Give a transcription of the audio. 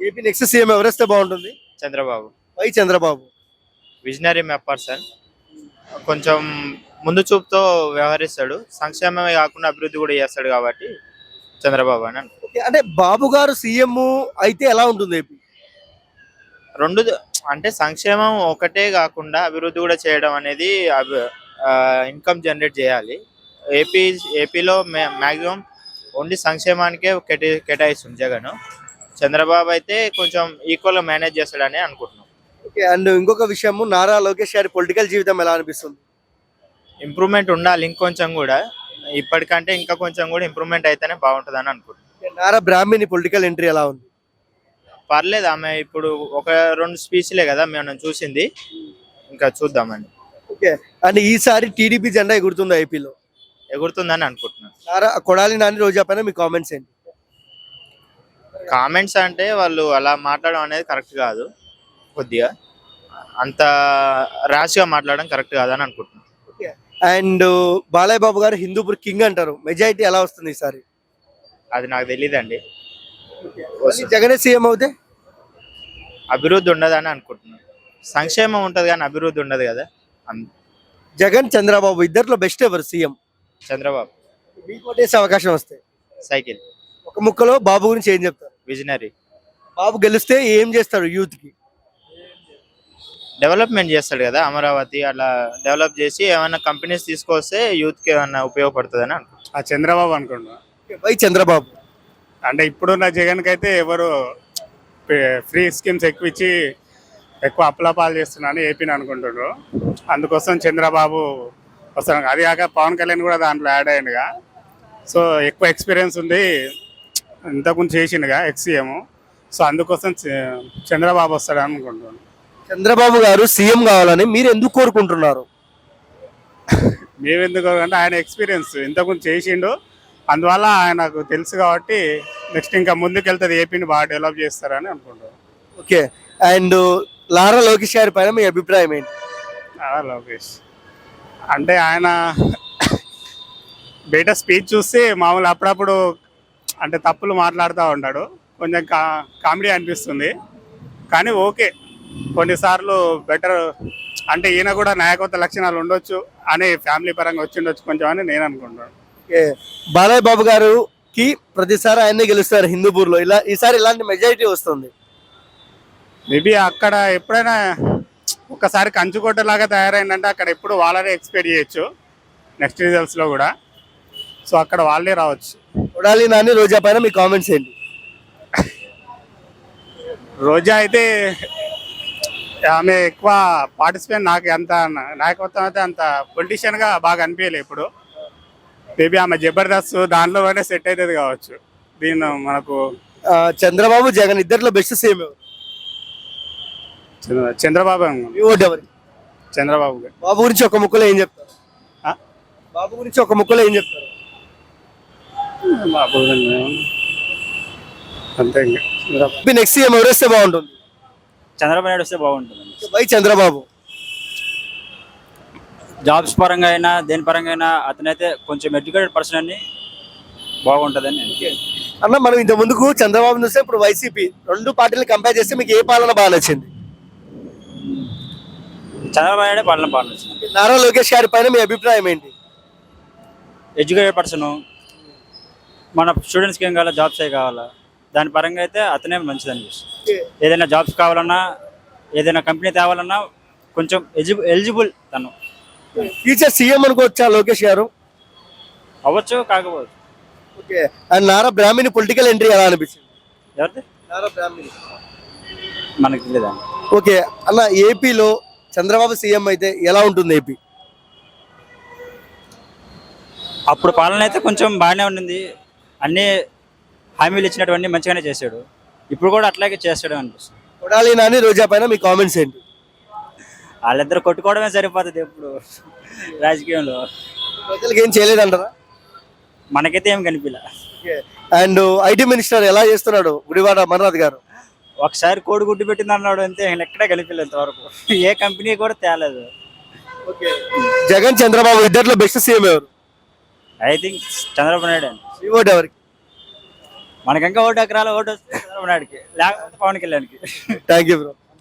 AP next CM ఎవరేస్తే బాగుంటుంది? Chandrababu. Why Chandrababu? Visionary map person కొంచెం ముందు చూపుతో వ్యవహరిస్తాడు. సంక్షేమమే కాకుండా అభివృద్ధి కూడా చేస్తాడు కాబట్టి చంద్రబాబు అని అంటే బాబు గారు సీఎం అయితే ఎలా ఉంటుంది ఏపీ? రెండు అంటే సంక్షేమం ఒకటే కాకుండా అభివృద్ధి కూడా చేయడం అనేది ఇన్కమ్ జనరేట్ చేయాలి. ఏపీ ఏపీలో మ్యాక్సిమం ఓన్లీ సంక్షేమానికే కేటా కేటాయిస్తుంది జగన్. చంద్రబాబు అయితే కొంచెం ఈక్వల్గా మేనేజ్ చేస్తాడని అనుకుంటున్నాం. ఓకే అండ్ ఇంకొక విషయము నారా లోకేష్ గారి పొలిటికల్ జీవితం ఎలా అనిపిస్తుంది? ఇంప్రూవ్మెంట్ ఉండాలి ఇంకొంచెం కూడా. ఇప్పటికంటే ఇంకా కొంచెం కూడా ఇంప్రూవ్మెంట్ అయితేనే బాగుంటుందని అనుకుంటున్నాను నారా బ్రాహ్మణి పొలిటికల్ ఎంట్రీ ఎలా ఉంది? పర్లేదు ఆమె ఇప్పుడు ఒక రెండు స్పీచ్లే కదా మనం చూసింది. ఇంకా చూద్దామండి. ఓకే అండ్ ఈసారి టీడీపీ జెండా ఎగురుతుందా ఏపీలో? ఎగురుతుందని అనుకుంటున్నాను నారా కొడాలి నాని రోజా పైన మీ కామెంట్స్ ఏంటి? కామెంట్స్ అంటే వాళ్ళు అలా మాట్లాడడం అనేది కరెక్ట్ కాదు. కొద్దిగా అంత ర్యాష్గా మాట్లాడడం కరెక్ట్ కాదని అనుకుంటున్నాను అండ్ బాలయ్య బాబు గారు హిందూపూర్ కింగ్ అంటారు. మెజారిటీ ఎలా వస్తుంది ఈసారి? అది నాకు తెలియదండి జగనే సీఎం అవుతే? అభివృద్ధి ఉండదని అనుకుంటున్నాను సంక్షేమం ఉంటుంది కానీ అభివృద్ధి ఉండదు కదా. జగన్ చంద్రబాబు ఇద్దరిలో బెస్ట్ ఎవరు? సీఎం చంద్రబాబు. మీకు అవకాశం వస్తే? సైకిల్. ఒక ముక్కలో బాబు గురించి ఏం చెప్తారు? విజనరీ. బాబు గెలిస్తే ఏం చేస్తారు యూత్కి డెవలప్మెంట్ చేస్తాడు కదా అమరావతి అలా డెవలప్ చేసి ఏమైనా కంపెనీస్ తీసుకొస్తే యూత్కి ఏమైనా ఉపయోగపడుతుందని అనుకుంటున్నాను ఆ చంద్రబాబు అనుకుంటున్నా. వై చంద్రబాబు? అంటే ఇప్పుడున్న జగన్కి అయితే ఎవరు ఫ్రీ స్కీమ్స్ ఎక్కువ ఇచ్చి ఎక్కువ అప్లపాలు చేస్తున్నారని ఏపీని అనుకుంటున్నారు. అందుకోసం చంద్రబాబు వస్తాను అది కాక పవన్ కళ్యాణ్ కూడా దాంట్లో యాడ్ అయ్యిండుగా. సో ఎక్కువ ఎక్స్పీరియన్స్ ఉంది. ఇంతకుముందు చేసిండుగా ఎక్సీఎం. సో అందుకోసం చంద్రబాబు వస్తాడు అనుకుంటున్నాను. చంద్రబాబు గారు సీఎం కావాలని మీరు ఎందుకు కోరుకుంటున్నారు? మేమెందుకు అంటే ఆయన ఎక్స్పీరియన్స్. ఇంతకుముందు చేసిండు. అందువల్ల ఆయనకు తెలుసు కాబట్టి నెక్స్ట్ ఇంకా ముందుకెళ్తుంది ఏపీని బాగా డెవలప్ చేస్తారని అనుకుంటున్నాను ఓకే. అండ్ లారా లోకేష్ గారి పైన మీ అభిప్రాయం ఏంటి? అలా లోకేష్. అంటే ఆయన బయట స్పీచ్ చూస్తే మామూలు అప్పుడప్పుడు అంటే తప్పులు మాట్లాడుతూ ఉంటాడు. కొంచెం కా కామెడీ అనిపిస్తుంది. కానీ ఓకే. కొన్నిసార్లు బెటర్ అంటే ఈయన కూడా నాయకత్వ లక్షణాలు ఉండొచ్చు అని ఫ్యామిలీ పరంగా వచ్చి ఉండొచ్చు కొంచెం అని నేను అనుకుంటున్నాను. బాలయ్య బాబు గారుకి ప్రతిసారి ఆయన్నే గెలుస్తారు హిందూపూర్లో ఇలా ఈసారి ఇలాంటి మెజారిటీ వస్తుంది. మేబీ అక్కడ ఎప్పుడైనా ఒకసారి కంచుకోట లాగా తయారైందంటే అక్కడ ఎప్పుడు వాళ్ళనే ఎక్స్పెక్ట్ చేయొచ్చు. నెక్స్ట్ రిజల్ట్స్లో కూడా. సో అక్కడ వాళ్ళే రావచ్చు. కొడాలి నాని రోజా పైన మీ కామెంట్స్ ఏంటి? రోజా అయితే ఆమె ఎక్కువ పార్టిసిపేట్ నాకు అంత నాయకత్వం అయితే అంత పొలిటీషియన్గా బాగా అనిపించలే ఇప్పుడు. మేబీ ఆమె జబర్దస్త్ దాంట్లోనే సెట్ అవుతుంది కావచ్చు. దీన్ని మనకు చంద్రబాబు జగన్ ఇద్దరిలో బెస్ట్ చంద్ర- చంద్రబాబు చంద్రబాబు బాబు గురించి ఒక ముక్కలో ఏం చెప్తారు? బాబు గురించి ఒక ముక్కలో ఏం చెప్తారు? అంతే ఇంకా. చంద్రబాబు. నెక్స్ట్ సీఎం ఎవరేస్తే బాగుంటుంది? చంద్రబాబు నాయుడు వస్తే బాగుంటుంది వై చంద్రబాబు? జాబ్స్ పరంగా అయినా దేని పరంగా అయినా అతనైతే కొంచెం ఎడ్యుకేటెడ్ పర్సన్ అని బాగుంటుందని నేను అన్న మనం ఇంత ముందుకు చంద్రబాబు చూస్తే ఇప్పుడు వైసీపీ రెండు పార్టీలు కంపేర్ చేస్తే మీకు ఏ పాలన బాగా నచ్చింది? చంద్రబాబు నాయుడే పాలన పాలన వచ్చింది నారా లోకేష్ గారి పైన మీ అభిప్రాయం ఏంటి? ఎడ్యుకేటెడ్ పర్సన్ మన స్టూడెంట్స్కి ఏం కావాలా జాబ్స్ ఏ కావాలా? దాని పరంగా అయితే అతనే మంచిది అనిపిస్తుంది ఏదైనా జాబ్స్ కావాలన్నా ఏదైనా కంపెనీ తేవాలన్నా కొంచెం ఎలిజిబుల్ ఎలిజిబుల్ తను. ఫ్యూచర్ సీఎం అనుకోవచ్చా లోకేష్ గారు? అవ్వచ్చు కాకపోవచ్చు. Okay. And Nara Brahmani political entry ఎలా అనిపించింది? ఎవరిది? నారా బ్రాహ్మణి. మనకు తెలియదా ఓకే. అన్న ఏపీలో చంద్రబాబు సీఎం అయితే ఎలా ఉంటుంది ఏపీ? అప్పుడు పాలన అయితే కొంచెం బాగానే ఉండింది. అన్ని హామీలు ఇచ్చినటువంటి మంచిగానే చేశాడు. ఇప్పుడు కూడా అట్లాగే చేస్తాడు అనిపిస్తుంది. కొడాలి నాని రోజా పైన మీ కామెంట్స్ ఏంటి? వాళ్ళిద్దరు కొట్టుకోవడమే సరిపోతుంది ఎప్పుడు. రాజకీయంలో. ప్రజలకు ఏం చేయలేదంటారా? మనకైతే ఏం కనిపించలే అండ్ ఐటీ మినిస్టర్ ఎలా చేస్తున్నాడు? గుడివాడ అమర్నాథ్ గారు. ఒకసారి కోడి గుడ్డు పెట్టింది అన్నాడు అంతే. ఆయన ఎక్కడే కనిపించలేదు ఇంతవరకు. ఏ కంపెనీ కూడా తేలేదు. జగన్ చంద్రబాబు ఇద్దరిలో బెస్ట్ సీఎం ఎవరు? ఐ థింక్ చంద్రబాబు నాయుడు అండి. మీ ఓటు ఎవరికి? మనకి ఇంకా ఓటు ఎకరాల ఓటు వస్తే చంద్రబాబు నాయుడుకి. లేకపోతే పవన్ కళ్యాణ్కి. Thank you bro